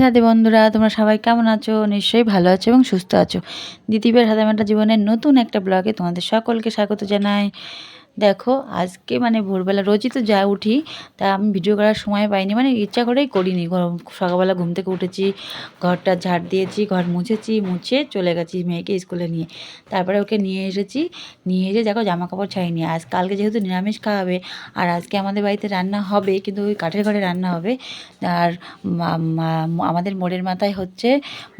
রাধে বন্ধুরা, তোমরা সবাই কেমন আছো? নিশ্চয়ই ভালো আছো এবং সুস্থ আছো। দ্বিতীয় হাদামাটা জীবনের নতুন একটা ব্লগে তোমাদের সকলকে স্বাগত জানাই। দেখো, আজকে মানে ভোরবেলা, রোজই তো যা উঠি, তা আমি ভিডিও করার সময় পাইনি মানে ইচ্ছা করেই করিনি। সকালবেলা ঘুম থেকে উঠেছি, ঘরটা ঝাড় দিয়েছি, ঘর মুছেছি, মুছে চলে গেছি মেয়েকে স্কুলে নিয়ে। তারপরে ওকে নিয়ে এসেছি, নিয়ে এসে দেখো জামা কাপড় ছাইনি। আজ কালকে যেহেতু নিরামিষ খাওয়াবে, আর আজকে আমাদের বাড়িতে রান্না হবে, কিন্তু ওই কাঠের ঘরে রান্না হবে, আর আমাদের মোড়ের মাথায় হচ্ছে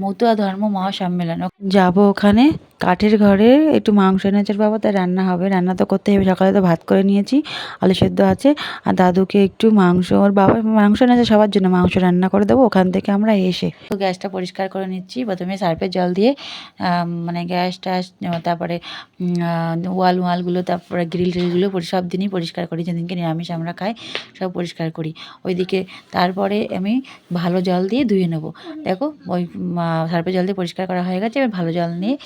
মতুয়া ধর্ম মহাসম্মেলন। যাব ওখানে। কাঠের ঘরে একটু মাংস এনেছের বাবা, তাই রান্না হবে। রান্না তো করতে হবে। সকালে তো ভাত করে নিয়েছি, আলু সেদ্ধ আছে। আর দাদুকে একটু মাংস, ওর বাবা মাংস এনেছে সবার জন্য, মাংস রান্না করে দেবো, ওখান থেকে আমরা এসে তো গ্যাসটা পরিষ্কার করে নিচ্ছি। প্রথমে সার্ফের জল দিয়ে মানে গ্যাস ট্যাস, তারপরে ওয়াল, ওয়ালগুলো, তারপরে গ্রিল ট্রিলগুলো সব দিনই পরিষ্কার করি। যেদিনকে নিরামিষ আমরা খাই, সব পরিষ্কার করি। ওইদিকে তারপরে আমি ভালো জল দিয়ে ধুয়ে নেব। দেখো, ওই সার্ফের জল দিয়ে পরিষ্কার করা হয়ে গেছে। এবার ভালো জল নিয়ে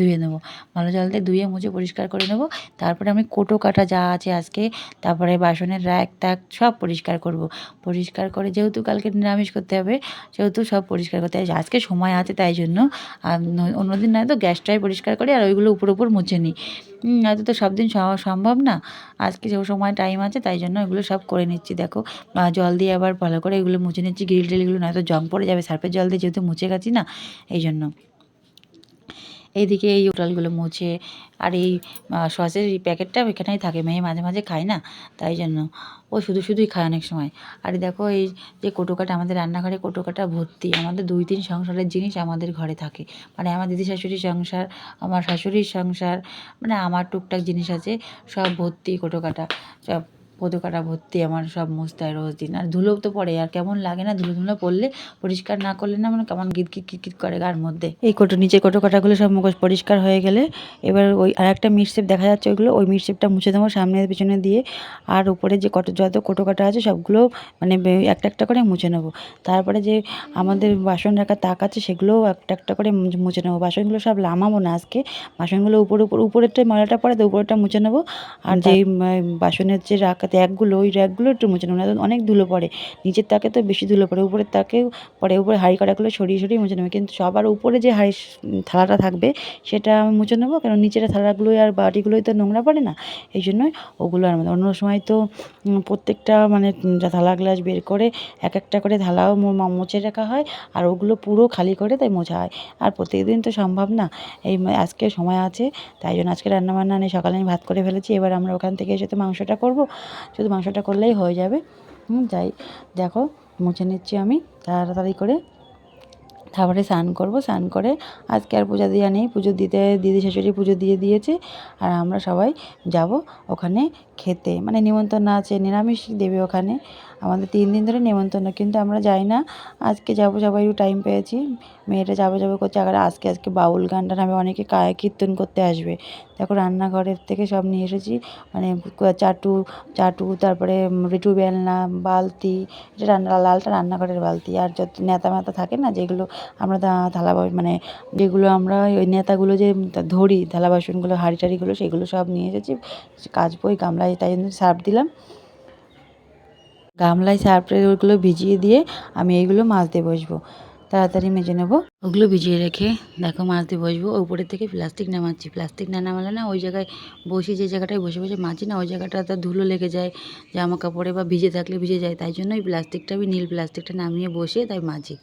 ধুয়ে নেব। ভালো জল দিয়ে ধুয়ে মুছে পরিষ্কার করে নেব। তারপরে আমি কোটো কাটা যা আছে আজকে তারপরে বাসনের র্যাক ট্যাক সব পরিষ্কার করব। পরিষ্কার করে যেহেতু কালকে নিরামিষ করতে হবে সেহেতু সব পরিষ্কার করতে হবে। আজকে সময় আছে তাই জন্য আর ন- অন্যদিন নয় তো গ্যাসটাই পরিষ্কার করি আর ওইগুলো উপর উপর মুছে নিই। হুম, এত তো সব দিন সম্ভব না। আজকে যে সময় টাইম আছে তাই জন্য এগুলো সব করে নিচ্ছি। দেখো জল দিয়ে আবার ভালো করে এগুলো মুছে নিচ্ছি। গ্রিল টিলগুলো নয়তো জং পড়ে যাবে। সার্ফের জল দিয়ে যেহেতু মুছে গেছি না এই জন্য। এইদিকে এই উটালগুলো মুছে আর এই সসের এই প্যাকেটটা ওইখানেই থাকে মেয়ে মাঝে মাঝে খায় না, তাই জন্য। ও শুধু শুধুই খায় অনেক সময়। আর দেখো এই যে কোটোকাটা, আমাদের রান্নাঘরে কোটোকাটা ভর্তি, আমাদের দুই তিন সংসারের জিনিস আমাদের ঘরে থাকে। মানে আমার দিদি শাশুড়ির সংসার, আমার শাশুড়ির সংসার মানে আমার টুকটাক জিনিস আছে, সব ভর্তি কোটোকাটা, সব কোটোকাটা ভর্তি আমার সব মুছতে হয় রোজ দিন। আর ধুলো তো পড়ে আর কেমন লাগে না ধুলো ধুলো পড়লে পরিষ্কার না করলে না মানে কেমন গিট গিট গিট করে গার মধ্যে। এই কোটো নিচে কোটো কাটাগুলো সব মুখোশ পরিষ্কার হয়ে গেলে এবার ওই আর একটা মিটশেপ দেখা যাচ্ছে ওইগুলো ওই মিটশেপটা মুছে দেবো সামনে পিছনে দিয়ে। আর উপরে যে কটো যত কোটো কাটা আছে সবগুলো মানে একটা একটা করে মুছে নেব। তারপরে যে আমাদের বাসন রাখার তাক আছে সেগুলোও একটা একটা করে মুছে- নেব। বাসনগুলো সব লামাবো না আজকে বাসনগুলো উপর উপর উপরেরটা ময়লাটা পড়ে তো উপরেরটা মুছে নেব। আর যেই উম, বাসনের যে রাখা র্যাকগুলো ওই র্যাকগুলো একটু মুছে নেব, নাহলে অনেক ধুলো পড়ে। নিচের তাকে তো বেশি ধুলো পড়ে, উপরের তাকেও পড়ে উপরে হাঁড়ি কাটাগুলো সরিয়ে সরিয়ে মুছে নেবে। কিন্তু সবার উপরে যে হাঁড়ি থালাটা থাকবে, সেটা আমি মুছে নেব, কারণ নিচের থালাগুলোই আর বাটিগুলোই তো নোংরা পড়ে না। এই জন্যই ওগুলো আর অন্য সময় তো প্রত্যেকটা মানে থালা গ্লাস বের করে এক একটা করে থালাও মুছে রাখা হয়, আর ওগুলো পুরো খালি করে তাই মোছা হয়। আর প্রত্যেকদিন তো সম্ভব না, এই আজকে সময় আছে, তাই জন্য আজকে রান্নাবান্না নেই, সকালে আমি ভাত করে ফেলেছি, এবার আমরা ওখান থেকে এসে তো মাংসটা করব। শুধু মাংসটা করলেই হয়ে যাবে। হুম, যাই, দেখো, মুছে নিচ্ছি আমি। তাড়াতাড়ি করে তারপরে স্নান করব। স্নান করে আজকে আর পূজা দেওয়া নেই। পুজো দিতে, দিদি শাশুড়ি পুজো দিয়ে দিয়েছে। আর আমরা সবাই যাব ওখানে খেতে। মানে নিমন্ত্রণ আছে, নিরামিষ দেবে ওখানে। আমাদের তিন দিন ধরে নিমন্ত্রণ, কিন্তু আমরা যাই না। আজকে যাব সবাই একটু টাইম পেয়েছি। মেয়েটা যাব যাব করছে। আর আজকে আজকে বাউল গানটা নামে অনেকে কীর্তন করতে আসবে। দেখো রান্নাঘরের থেকে সব নিয়ে এসেছি। মানে চাটু চাটু, তারপরে রিটু বেলনা, বালতি, এটা রান্না, লালটা রান্নাঘরের বালতি। আর যত নেতা মেতা থাকে না, যেগুলো আমরা থালা মানে যেগুলো আমরা ওই নেতাগুলো যে ধরি, থালা বাসনগুলো হাঁড়ি টাড়িগুলো সেগুলো সব নিয়ে এসেছি। কাজ বই গামলায় তাই তাই জন্য সার্ফ দিলাম। গামলায় সার্ফে ওগুলো ভিজিয়ে দিয়ে আমি এইগুলো মাছ দিয়ে বসবো। তাড়াতাড়ি মেজে নেব। ওগুলো ভিজিয়ে রেখে দেখো মাজতে বসবো। উপরের থেকে প্লাস্টিক নামাচ্ছি। প্লাস্টিক না নামালে না ওই জায়গায় বসি যে জায়গাটায় বসে বসে মাজি না, ওই জায়গাটা তো ধুলো লেগে যায়, জামা কাপড়ে বা ভিজে থাকলে ভিজে যায়। তাই জন্য ওই প্লাস্টিকটা আমি নীল প্লাস্টিকটা নামিয়ে বসে তাই মাজি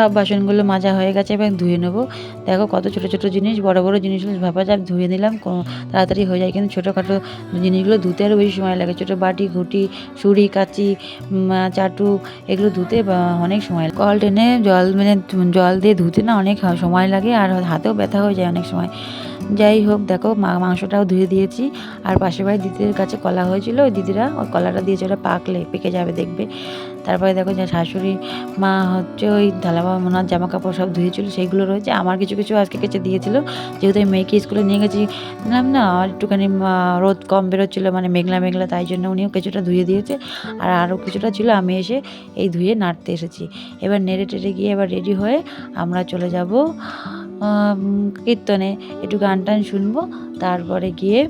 সব বাসনগুলো মাজা হয়ে গেছে এবং ধুয়ে নেব। দেখো কত ছোট ছোট জিনিস, বড় বড় জিনিসগুলো ভাপা যাব ধুয়ে নিলাম তাড়াতাড়ি হয়ে যায়। কিন্তু ছোটোখাটো জিনিসগুলো ধুতে আরও বেশি সময় লাগে। ছোটো বাটি, ঘুটি, ছুরি, কাচি চাটু, এগুলো ধুতে অনেক সময়। কল টেনে জল মানে জল দিয়ে ধুতে না অনেক সময় লাগে, আর হাতেও ব্যথা হয়ে যায় অনেক সময়। যাই হোক, দেখো মা- মাংসটাও ধুয়ে দিয়েছি। আর পাশের বাড়ির দিদিদের কাছে কলা হয়েছিল, ওই দিদিরা ওই কলাটা দিয়েছে, ওটা পাকলে, পেকে যাবে, দেখবে। তারপরে দেখো যে শাশুড়ি মা হচ্ছে ওই ঢালাবা মোনার জামা কাপড় সব ধুয়েছিল সেইগুলো রয়েছে। আমার কিছু কিছু আজকে কেচে দিয়েছিল। যেহেতু আমি মেয়েকে স্কুলে নিয়ে গেছি, বললাম না, আর একটুখানি রোদ কম বেরোচ্ছিলো মানে মেঘলা মেঘলা, তাই জন্য উনিও কিছুটা ধুয়ে দিয়েছে। আর আরও কিছুটা ছিল, আমি এসে এই ধুয়ে নাড়তে এসেছি। এবার নেড়ে টেড়ে গিয়ে এবার রেডি হয়ে আমরা চলে যাব কীর্তনে একটু গান টান শুনব, তারপরে গিয়ে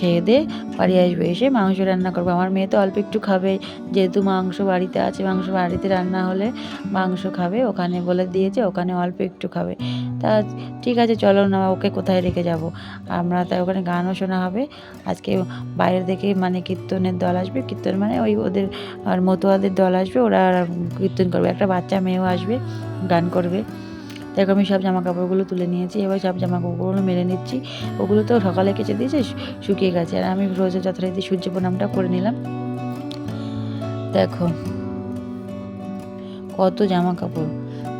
খেয়ে দিয়ে বাড়ি আসবে, এসে মাংস রান্না করব। আমার মেয়ে তো অল্প একটু খাবে, যেহেতু মাংস বাড়িতে আছে, মাংস বাড়িতে রান্না হলে মাংস খাবে, ওখানে বলে দিয়েছে, ওখানে অল্প একটু খাবে। তা ঠিক আছে, চলো না, ওকে কোথায় রেখে যাব? আমরা তাই ওখানে গানও শোনা হবে। আজকে বাইরে থেকে মানে কীর্তনের দল আসবে, কীর্তন মানে ওই ওদের আর মতুয়াদের দল আসবে, ওরা কীর্তন করবে। একটা বাচ্চা মেয়েও আসবে, গান করবে। দেখো আমি সব জামা কাপড়গুলো তুলে নিয়েছি, এবার সব জামা কাপড়গুলো মেরে নিচ্ছি। ওগুলো তো সকালে কেচে দিয়েছে শুকিয়ে গেছে। আর আমি রোজে যথারীতি সূর্য প্রণামটা করে নিলাম। দেখো, কত জামা কাপড়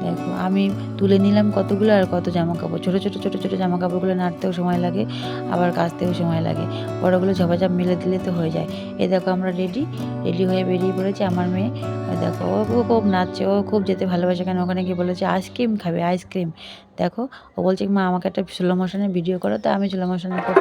দেখো আমি তুলে নিলাম কতগুলো আর কত জামা কাপড় ছোটো ছোটো ছোটো ছোটো জামা কাপড়গুলো নাড়তেও সময় লাগে আবার কাচতেও সময় লাগে। বড়োগুলো ঝপাঝপ মিলে দিলে তো হয়ে যায়। এ দেখো আমরা রেডি রেডি হয়ে বেরিয়ে পড়েছি আমার মেয়ে। দেখো ও খুব নাচছে ও খুব যেতে ভালোবাসে কেন? ওখানে গিয়ে বলেছে আইসক্রিম খাবে আইসক্রিম দেখো ও বলছে মা আমাকে একটা স্লো মোশনে ভিডিও করো। তো আমি স্লো মোশনে করে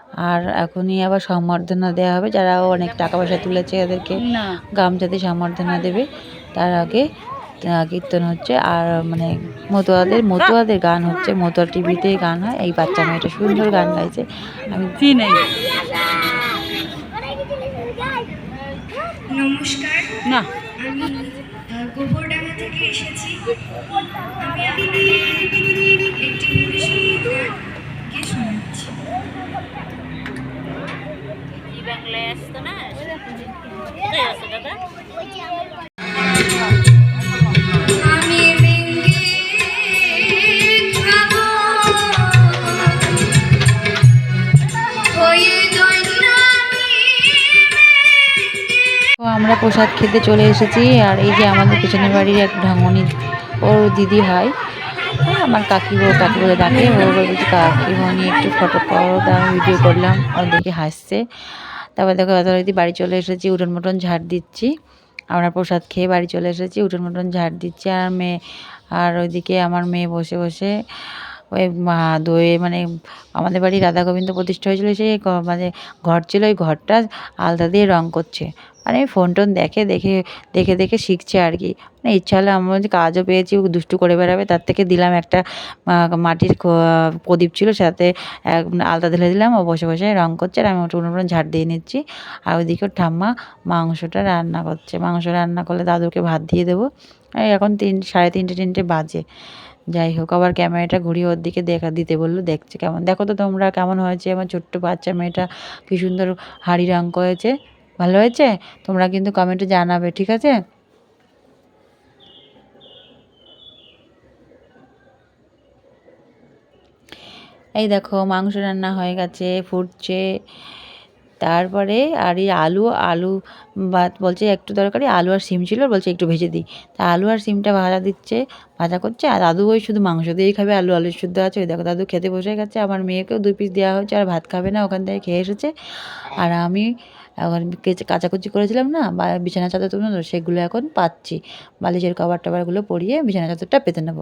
আর এখনই আবার সম্বর্ধনা দেওয়া হবে। যারা অনেক টাকা পয়সা তুলেছে ওদেরকে গামছাতে সম্বর্ধনা দেবে। তার আগে কীর্তন হচ্ছে। আর মানে মতুয়াদের মতুয়াদের গান হচ্ছে। মতুয়া টিভিতে গান হয়। এই বাচ্চা মেয়েটা সুন্দর গান গাইছে। আমি চিনি। নমস্কার। না। গোবরডাঙ্গা থেকে এসেছি। আমি একটি তো আমরা প্রসাদ খেতে চলে এসেছি আর এই যে আমাদের পেছনের বাড়ির এক ঢাঙ্গনি ওর দিদি হয় হ্যাঁ, আমার কাকি ও কাকি বলে ডাকে ও বলছে কাকিমণি একটু ফটো করো তা ভিডিও করলাম ওর দেখে হাসছে। তারপর দেখো যথারীতি বাড়ি চলে এসেছি, উঠোন মটন ঝাড় দিচ্ছি। আমরা প্রসাদ খেয়ে বাড়ি চলে এসেছি, উঠোন মটন ঝাড় দিচ্ছি। আর মেয়ে, আর ওইদিকে আমার মেয়ে বসে বসে ওই দইয়ে মানে আমাদের বাড়ি রাধা গোবিন্দ প্রতিষ্ঠা হয়েছিল, সেই মানে ঘর ছিল, ওই ঘরটা আলতা দিয়ে রঙ করছে। মানে ফোন টোন দেখে দেখে দেখে দেখে শিখছে আর কি। মানে ইচ্ছা হলে আমার কাজও পেয়েছি দুষ্টু করে বেড়াবে, তার থেকে দিলাম একটা মাটির প্রদীপ ছিল সাথে এক আলতা ঢেলে দিলাম, ও বসে বসে রং করছে আর আমি ওটা উনুনে ঝাড় দিয়ে নিচ্ছি। আর ওইদিকে ঠাম্মা মাংসটা রান্না করছে। মাংস রান্না করলে দাদুকে ভাত দিয়ে দেবো। এখন তিন, সাড়ে তিনটে তিনটে বাজে। যাই হোক, আবার ক্যামেরাটা ঘুরিয়ে ওর দিকে দেখা, দিতে বলল, দেখছে কেমন। দেখো তো তোমরা কেমন হয়েছে, আমার ছোট্ট বাচ্চা মেয়েটা কি সুন্দর হাড়ি রঙ করেছে। ভালো হয়েছে? তোমরা কিন্তু কমেন্টে জানাবে, ঠিক আছে? এই দেখো, মাংস রান্না হয়ে গেছে, ফুটছে। তারপরে আর এই আলু আলু ভাত বলছে একটু দরকারি আলু আর সিম ছিল, বলছে একটু ভেজে দিই। তা আলু আর সিমটা ভাজা দিচ্ছে, ভাজা করছে, আর দাদু ওই শুধু মাংস দিয়েই খাবে, আলু আলু শুদ্ধ আছে। ওই দেখো, দাদু খেতে বসে গেছে, আমার মেয়েকেও দুই পিস দেওয়া হয়েছে, আর ভাত খাবে না, ওখান থেকে খেয়ে এসেছে। আর আমি এখন কেচে, কাচাকুচি করেছিলাম না, বা বিছানা চাদর তুলে সেগুলো এখন পাচ্ছি। বালিশের কভার টভারগুলো পরিয়ে বিছানা চাদরটা পেতে নেব।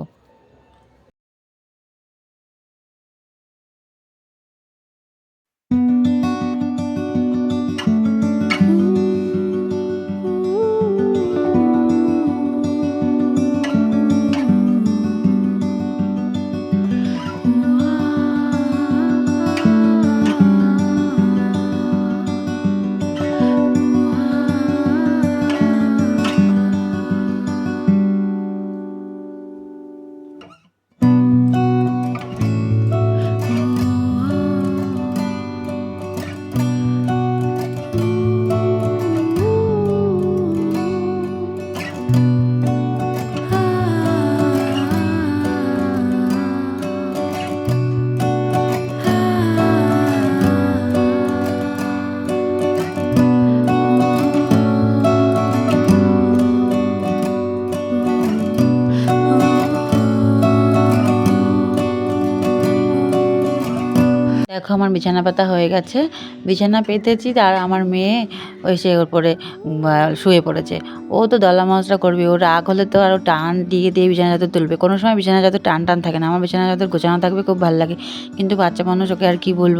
দেখো আমার বিছানা পাতা হয়ে গেছে। বিছানা পেতেছি আর আমার মেয়ে ওই সে ওর পরে শুয়ে পড়েছে। ও তো দলা মশলা করবে, ও রাগ হলে তো আরও টান দিয়ে দিয়ে বিছানা চাদর তুলবে। কোনো সময় বিছানা চাদর টান টান থাকে না, আমার বিছানা চাদর গোছানো থাকবে খুব ভালো লাগে। কিন্তু বাচ্চা মানুষ, ওকে আর কি বলব?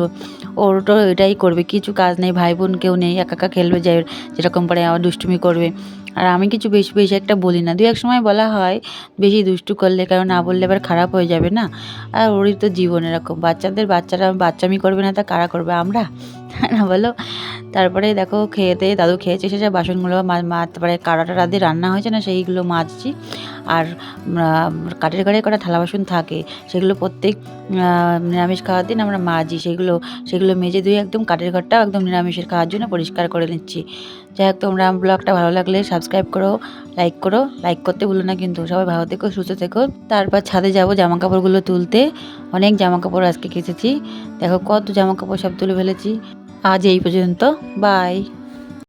ওর তো এটাই করবে, কিছু কাজ নেই, ভাই বোন কেউ নেই, একা একা খেলবে যে যেরকম পারে আবার দুষ্টুমি করবে। আর আমি কিছু বেশি বেশি একটা বলি না। দু এক সময় বলা হয়, বেশি দুষ্টু করলে কারণ না বললে এবার খারাপ হয়ে যাবে না। আর ওরই তো জীবন এরকম। বাচ্চাদের বাচ্চারা বাচ্চামি করবে না তা কারা করবে? আমরা? না বলো। তারপরে দেখো খেয়েতে দাদু খেয়েছে, এসেছে, বাসনগুলো তারপরে কাড়াটা রাতে রান্না হয়েছে না সেইগুলো মাজছি। আর কাঠের ঘরে কটা থালা বাসন থাকে, সেগুলো প্রত্যেক নিরামিষ খাওয়ার দিন আমরা মাজি। সেগুলো সেগুলো মেজে ধুয়ে একদম কাঠের ঘরটাও একদম নিরামিষের খাওয়ার জন্য পরিষ্কার করে নিচ্ছি। যাই হোক তোমরা ব্লগটা ভালো লাগলে সাবস্ক্রাইব করো লাইক করো লাইক করতে ভুলো না কিন্তু সবাই ভালো থেকো, সুস্থ থেকো। তারপর ছাদে যাব জামা কাপড়গুলো তুলতে। অনেক জামা কাপড় আজকে কেচেছি। দেখো কত জামা কাপড় সব তুলে ফেলেছি। আজ এই পর্যন্ত। বাই